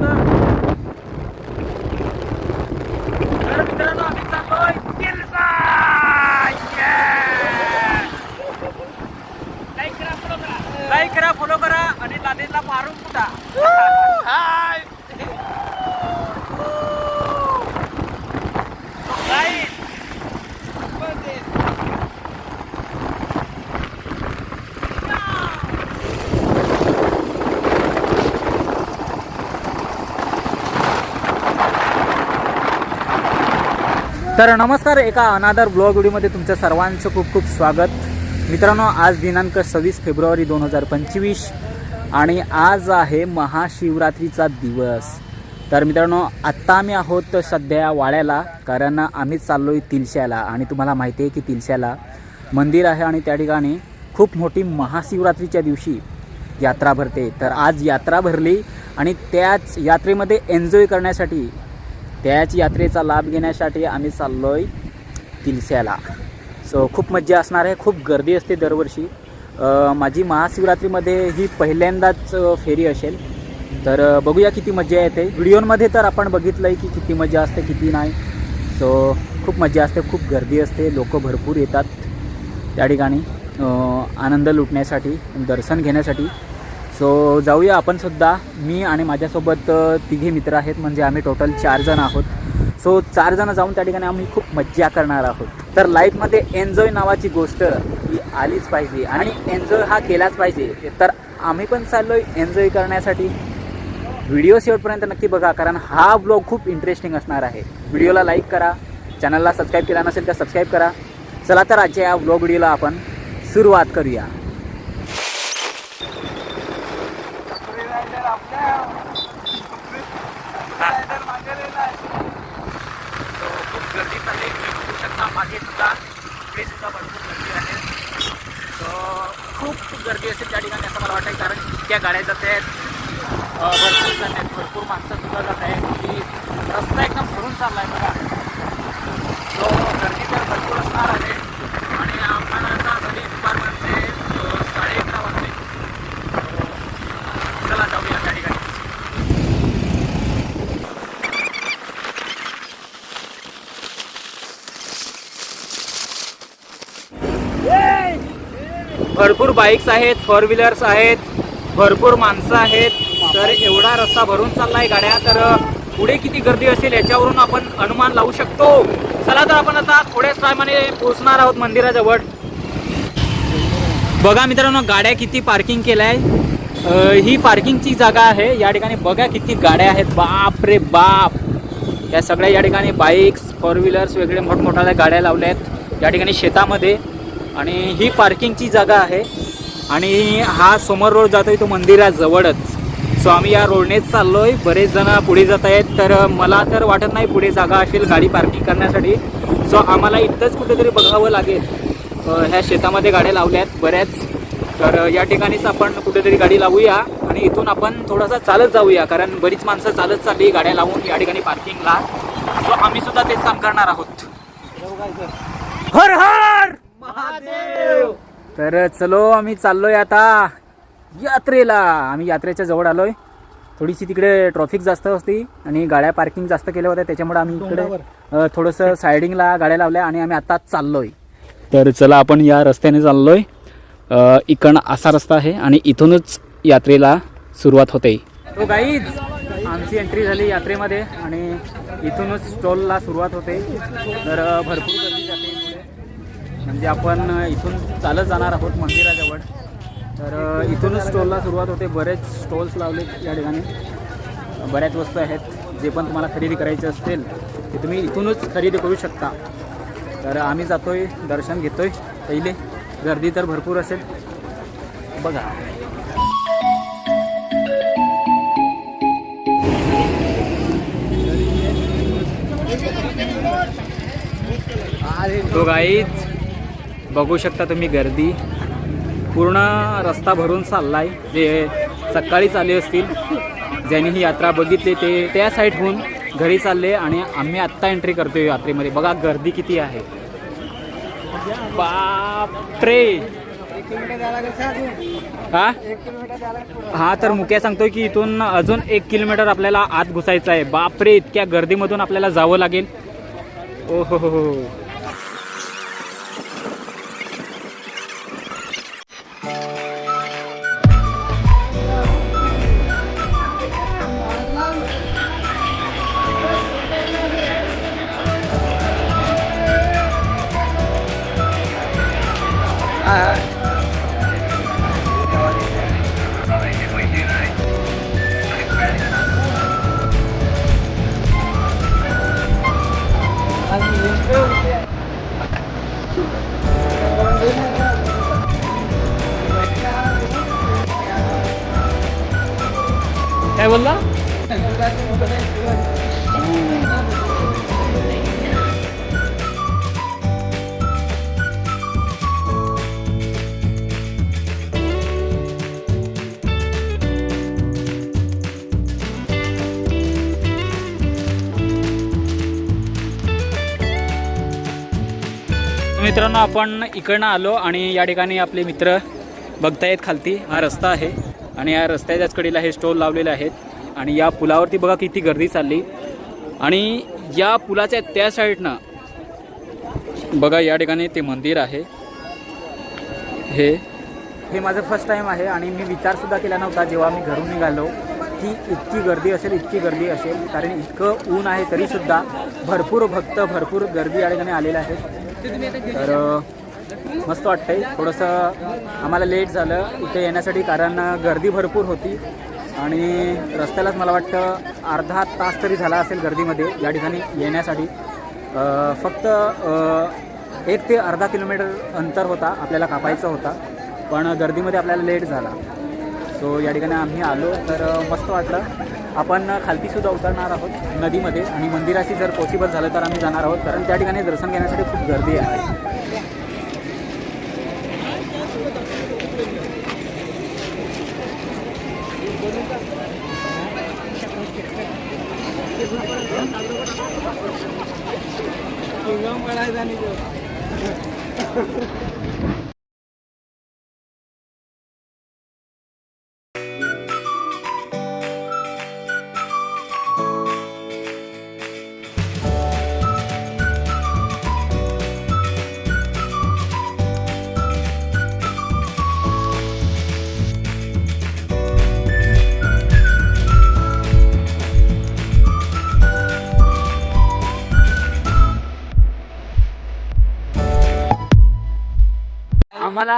तर मित्रांनो आम्ही चाललोय तिलसा लाईक करा फॉलो करा आणि लादेला मारून फुटा हाय Guys, तर नमस्कार एका अनादर ब्लॉग व्हिडिओमध्ये तुमचं सर्वांचं खूप खूप स्वागत. मित्रांनो आज दिनांक सव्वीस फेब्रुवारी दोन हजार पंचवीस आणि आज आहे महाशिवरात्रीचा दिवस. तर मित्रांनो आत्ता आम्ही आहोत सध्या वाड्याला कारण आम्ही चाललो आहे तिलश्याला आणि तुम्हाला माहिती आहे की तिलश्याला मंदिर आहे आणि त्या ठिकाणी खूप मोठी महाशिवरात्रीच्या दिवशी यात्रा भरते. तर आज यात्रा भरली आणि त्याच यात्रेमध्ये एन्जॉय करण्यासाठी त्याच यात्रेचा लाभ घेण्यासाठी आम्ही चाललो आहे तिलस्याला सो खूप मज्जा असणार आहे खूप गर्दी असते दरवर्षी. माझी महाशिवरात्रीमध्ये ही पहिल्यांदाच फेरी असेल. तर बघूया किती मज्जा येते. व्हिडिओमध्ये तर आपण बघितलं आहे की किती मजा असते किती नाही. सो खूप मजा असते खूप गर्दी असते. लोक भरपूर येतात त्या ठिकाणी आनंद लुटण्यासाठी दर्शन घेण्यासाठी. सो जाऊया आपण सुद्धा. मी आणि माझ्यासोबत तिघे मित्र आहेत. म्हणजे आम्ही टोटल चार जण आहोत. सो चार जण जाऊन त्या ठिकाणी आम्ही खूप मज्जा करणार आहोत. तर लाईफमध्ये एन्जॉय नावाची गोष्ट ही आलीच पाहिजे आणि एन्जॉय हा केलाच पाहिजे. तर आम्ही पण चाललोय एन्जॉय करण्यासाठी. व्हिडिओ शेवटपर्यंत नक्की बघा कारण हा ब्लॉग खूप इंटरेस्टिंग असणार आहे. व्हिडिओला लाईक करा. चॅनलला सबस्क्राईब केला नसेल तर सबस्क्राईब करा. चला तर आजच्या या ब्लॉग व्हिडिओला आपण सुरुवात करूया खूप गर्दी चालली तुम्ही बघू शकता मागे सुद्धा इकडे सुद्धा भरपूर गर्दी आहे So, खूप गर्दी असेल त्या ठिकाणी असं मला वाटतं कारण इतक्या गाड्या जात आहेत. भरपूर जात आहेत. भरपूर माणसं सुद्धा जात आहेत. की रस्ता एकदम भरून चालला आहे बघा. तो गर्दी तर भरपूर असणार आहे आणि आम्हाला आता झाली दुपारपर्यंत अ, साडे अकरा वाजले So, चला जाऊया त्या ठिकाणी भरपूर बाईक्स आहेत फोर व्हीलर्स आहेत भरपूर माणसं आहेत. तर एवढा रस्ता भरून चाललाय गाड्या तर पुढे किती गर्दी असेल याच्यावरून आपण अनुमान लावू शकतो. चला तर आपण आता थोड्याच टायमाने पोहोचणार आहोत मंदिराजवळ. बघा मित्रांनो गाड्या किती पार्किंग केल्या. आहे ही पार्किंगची जागा आहे. या ठिकाणी बघा किती गाड्या आहेत. बाप रे बाप! या सगळ्या या ठिकाणी बाईक्स फोर व्हीलर्स वगैरे मोठमोठ्या गाड्या लावल्या आहेत या ठिकाणी शेतामध्ये. आणि ही पार्किंगची जागा आहे. आणि हा समोर रोड जातोय तो मंदिराजवळच सो आम्ही या रोडनेच चाललोय. बरेच जण पुढे जात आहेत तर मला तर वाटत नाही पुढे जागा असेल गाडी पार्किंग करण्यासाठी. सो आम्हाला इथंच कुठेतरी बघावं लागेल. ह्या शेतामध्ये गाड्या लावल्या आहेत बऱ्याच. तर या ठिकाणीच आपण कुठेतरी गाडी लावूया आणि इथून आपण थोडासा चालत जाऊया कारण बरीच माणसं चालत चालली गाड्या लावून या ठिकाणी पार्किंगला. सो आम्ही सुद्धा तेच काम करणार आहोत. हर हर! महादेव! तर चलो आम्ही चाललोय आता यात्रेला. आम्ही यात्रेच्या जवळ आलोय. थोडीशी तिकडे ट्रॉफिक जास्त असते आणि गाड्या पार्किंग जास्त केल्या होत्या. त्याच्यामुळे आम्ही इकडे थोडंसं सायडिंगला गाड्या लावल्या आणि आम्ही आता चाललोय. तर चला आपण या रस्त्याने चाललोय. अ, इकडं असा रस्ता आहे आणि इथूनच यात्रेला सुरुवात होते. तो गाईज आमची एंट्री झाली यात्रेमध्ये आणि इथूनच स्टॉलला सुरुवात होते. तर भरपूर. म्हणजे आपण इथून चालत जाणार आहोत मंदिराजवळ. तर इथूनच स्टॉलला सुरुवात होते. बरेच स्टॉल्स लावले या ठिकाणी. बऱ्याच वस्तू आहेत. जे पण तुम्हाला खरेदी करायचे असतील ते तुम्ही इथूनच खरेदी करू शकता. तर आम्ही जातोय दर्शन घेतोय. पहिले गर्दी तर भरपूर असेल. बघा. तो गाईच बघू शकता तुम्ही गर्दी. पूर्ण रस्ता भरून चालला आहे जे सकाळी चालले असतील ज्यांनी ही यात्रा बघितली ते त्या साईडहून घरी चालले आणि आम्ही आत्ता एंट्री करतोय यात्रेमध्ये. बघा गर्दी किती आहे. बापरे! हा? हा तर मुख्य सांगतोय की इथून अजून एक किलोमीटर आपल्याला आत घुसायचं आहे. बापरे इतक्या गर्दीमधून आपल्याला जावं लागेल. ओ हो हो काय बोलला मित्रांनो आपण इकडनं आलो आणि या ठिकाणी आपले मित्र बघतायत खालती. हा रस्ता आहे आणि या रस्त्याच्याच कडेला हे स्टॉल लावलेले आहेत. आणि या पुलावरती बघा किती गर्दी चालली. आणि या पुलाच्या त्या साईडनं बघा या ठिकाणी ते मंदिर आहे. हे हे माझं फर्स्ट टाईम आहे आणि मी विचारसुद्धा केला नव्हता जेव्हा मी घरून निघालो की इतकी गर्दी असेल इतकी गर्दी असेल. कारण इतकं ऊन आहे तरीसुद्धा भरपूर भक्त भरपूर गर्दी या ठिकाणी आलेलं आहे तर मस्त वाटतंय. थोडंसं आम्हाला लेट झालं इथे येण्यासाठी कारण गर्दी भरपूर होती. आणि रस्त्यालाच मला वाटतं अर्धा तास तरी झाला असेल गर्दीमध्ये या ठिकाणी येण्यासाठी. फक्त एक ते अर्धा किलोमीटर अंतर होता आपल्याला कापायचा होता. पण गर्दीमध्ये आपल्याला लेट झाला. सो या ठिकाणी आम्ही आलो. तर मस्त वाटलं. आपण खालतीसुद्धा उतरणार आहोत नदीमध्ये आणि मंदिराशी जर पॉसिबल झालं तर आम्ही जाणार आहोत. कारण त्या ठिकाणी दर्शन घेण्यासाठी खूप गर्दी आहे.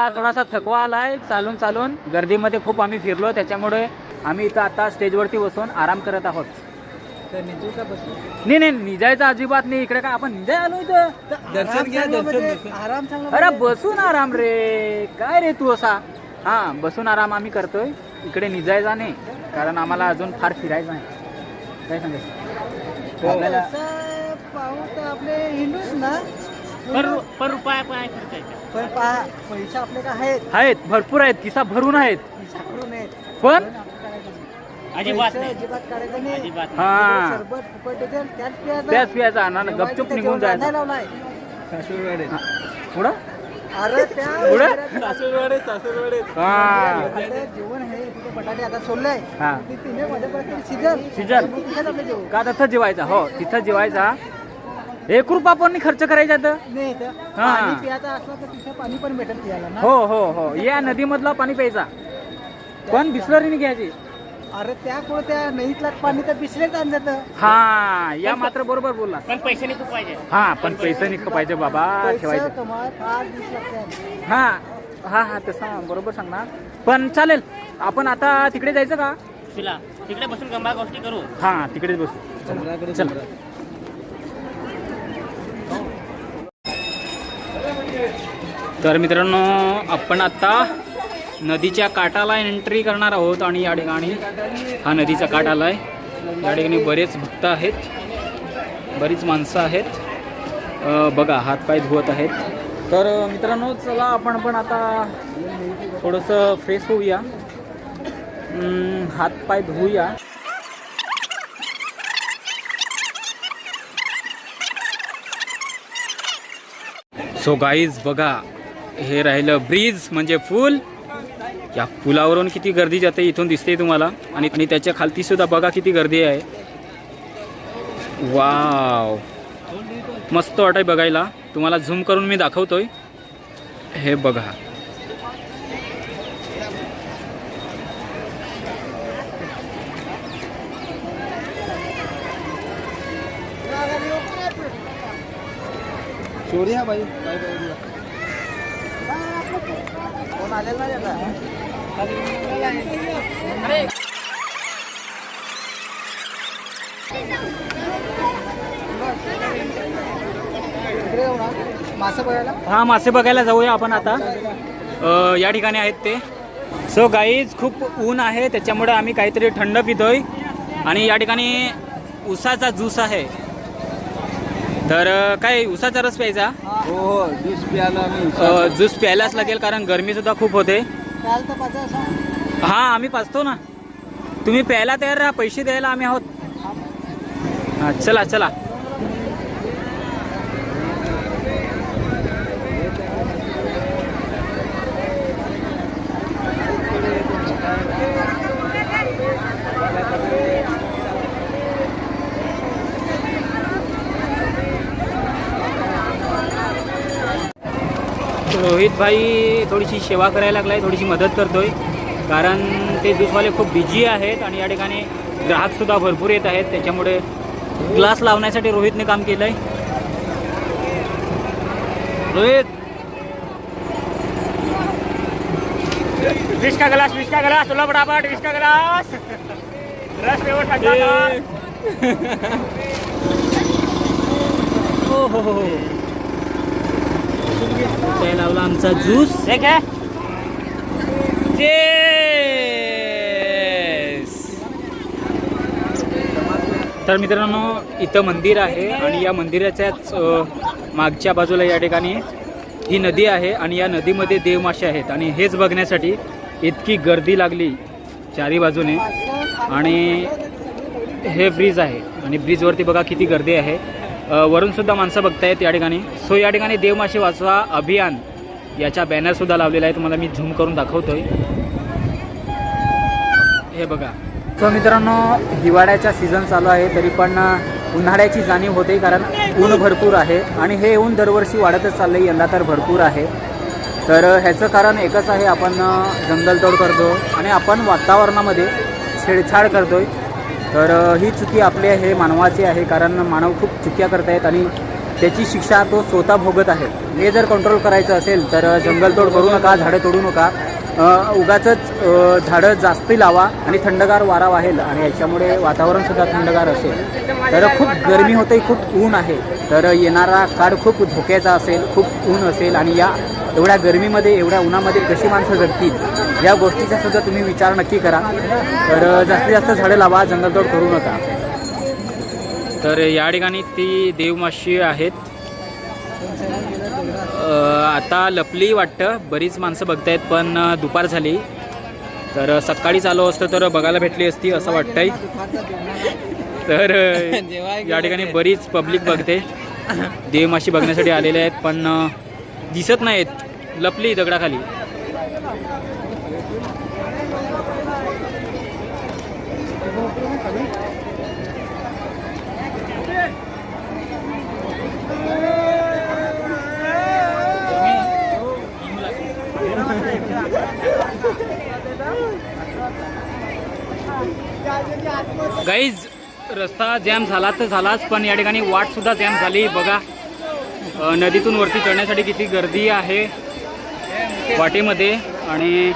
आम्हाला थोडासा थकवा आला आहे चालून चालून. गर्दीमध्ये खूप आम्ही फिरलो त्याच्यामुळे आम्ही इथं आता स्टेजवरती बसून आराम करत आहोत. तर निजू का बसू? नाही नाही निजायचं अजिबात नाही. इकडे काय आपण निजाय आलो इथं? दर्शन घ्या दर्शन आराम चांगला अरे बसून आराम रे. काय रे तू असा? हा बसून आराम आम्ही करतोय. इकडे निजायचा नाही कारण आम्हाला अजून फार फिरायचं आहे. काय सांगायचं? आपल्याला पाहू तर आपले हिंदूच ना. पर पर रुपया काय खर्चायचा पण पहा पैसे आपले काय आहेत? आहेत भरपूर आहेत किसा भरून आहेत. साखरून आहेत. पण? अजिबात अजिबात काढायचं नाही. हा. सरबत फुकट देते, त्याच प्यायचं. त्याच पियाचा ना गपचूप निघून जेवण नाही जायचं लावलाय पुढं अरे त्या पुढे? मंदिरात हा. आता जेवण आहे तिथे बटाटे आता सोडले हा. ते तिने माझ्यापर्यंत सीजन सीजन. तिथेच आपलं जेवण. का तिथं जेवायचा? हो तिथं जेवायचा एक रुपया पण नाही खर्च करायचा तर. नाही हा. पाणी प्यायचं असलं तर तिथे पाणी पण प्यायला ना. हो हो हो. या नदीमधला पाणी प्यायचा. पण बिस्लरीने घ्यायची. अरे त्या कोण त्या नदीतला पाणी तर बिसलेच आणलं हा या मात्र बरोबर बोलला. पण पैसे नाही खूप पाहिजे. हा पण पैसे नाही पाहिजे बाबा पैसे ठेवायचं. फार दिस हा हा हा तसं बरोबर सांगणार. पण चालेल आपण आता तिकडे जायचं का? तुला तिकडे बसून गंभा गोष्टी करू. हा तिकडेच बसू. चला. तर मित्रांनो आपण आता नदीच्या काठाला एंट्री करणार आहोत आणि या ठिकाणी हा नदीचा काठ आला आहे या ठिकाणी बरेच भक्त आहेत. बरीच माणसं आहेत. बघा हातपाय धुवत आहेत. तर मित्रांनो चला आपण पण आता थोडंसं फ्रेश होऊया. हातपाय धुवूया. सो गाईज बघा हे राहिलं ब्रिज म्हणजे पूल या पुलावरून किती गर्दी जाते इथून दिसते तुम्हाला. आणि आणि त्याच्या खालती सुद्धा बघा किती गर्दी आहे. वाव. मस्त वाटाय बघायला. तुम्हाला झूम करून मी दाखवतोय. हे बघा. चोरी हा भाई काय करूया? कोण आलेला नाही आता? इकडे जाऊ ना मासे बघायला हा मासे बघायला जाऊया आपण आता. या ठिकाणी आहेत ते. सो गाईज खूप ऊन आहे त्याच्यामुळे आम्ही काहीतरी थंड पितोय. आणि या ठिकाणी उसाचा ज्यूस आहे. तर काय उसाचा रस प्यायचा? हो हो ज्यूस प्यायला मी ज्यूस प्यायलाच लागेल कारण गरमीसुद्धा खूप होते. असं हा आम्ही पाचतो ना. तुम्ही प्यायला तयार राहा पैसे द्यायला आम्ही आहोत. हा चला चला. रोहित भाई थोडीशी सेवा करायला लागलाय थोडीशी मदत करतोय. कारण ते ज्यूसवाले खूप बिझी आहेत आणि या ठिकाणी ग्राहकसुद्धा भरपूर येत आहेत. त्याच्यामुळे ग्लास लावण्यासाठी रोहितने काम केलंय. रोहित! विष का गलास विष का गलास तुला फटाफट विष का गलास रस ठंडा कर. हो हो हो. काय लावला आमचा ज्यूस. ठीक है तर मित्रांनो इथं मंदिर आहे आणि या मंदिराच्याच मागच्या बाजूला या ठिकाणी ही नदी आहे आणि या नदीमध्ये देवमासे आहेत. आणि हेच बघण्यासाठी इतकी गर्दी लागली चारी बाजूने. आणि हे ब्रिज आहे. आणि ब्रिजवरती बघा किती गर्दी आहे. वरूनसुद्धा माणसं बघतायत या ठिकाणी. सो या ठिकाणी देवमासे वाचवा अभियान याच्या बॅनरसुद्धा लावलेला आहे तुम्हाला मी झूम करून दाखवतोय. हे बघा. सो मित्रांनो हिवाळ्याचा सीझन चालू आहे तरी पण उन्हाळ्याची जाणीव होते कारण ऊन भरपूर आहे आणि हे ऊन दरवर्षी वाढतच चाललं आहे यंदा तर भरपूर आहे. तर ह्याचं कारण एकच आहे आपण जंगलतोड करतो आणि आपण वातावरणामध्ये छेडछाड करतो आहे तर ही चुकी आपली आहे मानवाची आहे कारण मानव खूप चुक्या आहेत आणि त्याची शिक्षा तो स्वतः भोगत आहे. हे जर कंट्रोल करायचं असेल तर जंगलतोड करू नका झाडं तोडू नका. उगाच झाडं जास्ती लावा आणि थंडगार वारा वाहेल आणि याच्यामुळे वातावरणसुद्धा थंडगार असेल. तर खूप गरमी होते खूप ऊन आहे. तर येणारा काळ खूप धोक्याचा असेल खूप ऊन असेल आणि या एवढ्या गरमीमध्ये एवढ्या उन्हामध्ये कशी माणसं जगतील? या गोष्टीचा सुद्धा तुम्ही विचार नक्की करा. तर जास्तीत जास्त झाडं लावा जंगलतोड करू नका. तर या ठिकाणी ती देवमाशी आहेत. आता लपली वाटतं. बरीच माणसं बघतायत पण दुपार झाली. तर सकाळीच सकाळी चालू असतं तर बघायला भेटली असती असं वाटतंय. तर या ठिकाणी बरीच पब्लिक बघते. देवमाशी बघण्यासाठी आलेले आहेत पण दिसत नाहीत. लपली दगडाखाली. गाईज रस्ता जॅम झाला तर झालाच पण या ठिकाणी वाटसुद्धा जॅम झाली. बघा नदीतून वरती चढण्यासाठी किती गर्दी आहे वाटेमध्ये. आणि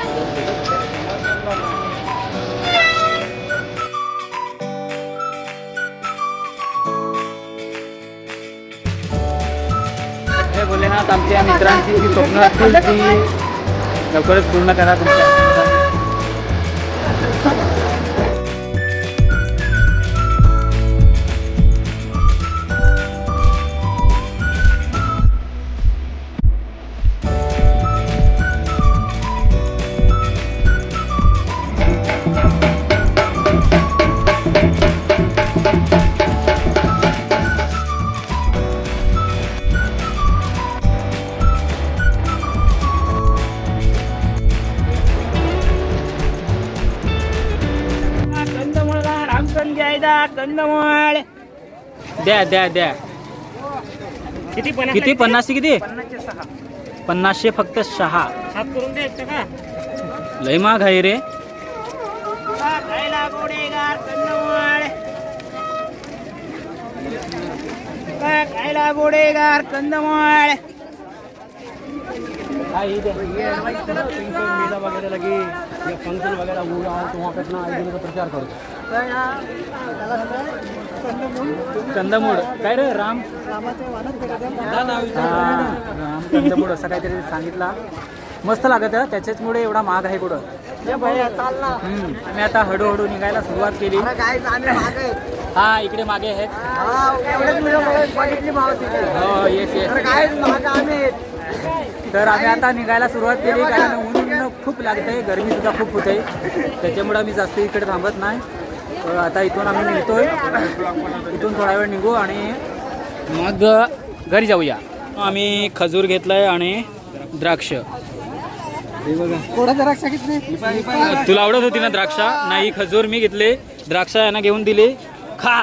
हे आमच्या मित्रांची जी स्वप्न असतील ती लवकरच पूर्ण करा तुमच्या. द्या द्या द्या. किती पन्नास किती? पन्नासशे किती? पन्नासशे फक्त सहा. साफ करून दे एकटं का? लय महाग आहे रे. खायला गोडेगार कंदमूळ खायला गोडेगार कंदमूळ वगैरह लगी या फंक्शन वगैरह हुआ तो वहाँ पे अपना आईडी का प्रचार करो. कंदमूळ काय रे राम? हा, राम कंदमूळ असं काहीतरी सांगितला. मस्त लागत आहे त्याच्याचमुळे एवढा महाग आहे कुठं. आम्ही आता हळूहळू निघायला सुरुवात केली. काय आम्ही मागे. हा इकडे मागे आहेत. हा हो येस येस. तर आम्ही. तर आम्ही आता निघायला सुरुवात केली कारण ऊन खूप लागतंय गरमी सुद्धा खूप होते. त्याच्यामुळे आम्ही जास्त इकडे थांबत नाही. तर आता इथून आम्ही निघतोय. इथून थोडा वेळ निघू आणि मग घरी जाऊया. आम्ही खजूर घेतलाय आणि द्राक्ष. कोणा द्राक्ष घेतली? तुला आवडत होती ना द्राक्ष? नाही खजूर मी घेतले. द्राक्ष यांना घेऊन दिले. खा.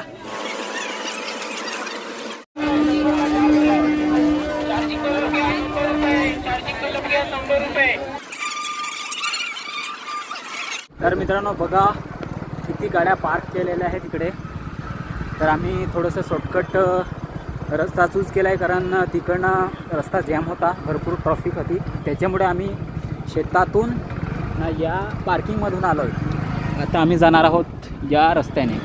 तर मित्रांनो बघा किती गाड्या पार्क केलेल्या आहेत तिकडे तर आम्ही थोडंसं शॉर्टकट रस्ता चूज केला आहे कारण तिकडनं रस्ता जॅम होता भरपूर ट्रॉफिक होती. त्याच्यामुळे आम्ही शेतातून या पार्किंगमधून आलो आहे आता आम्ही जाणार आहोत या रस्त्याने.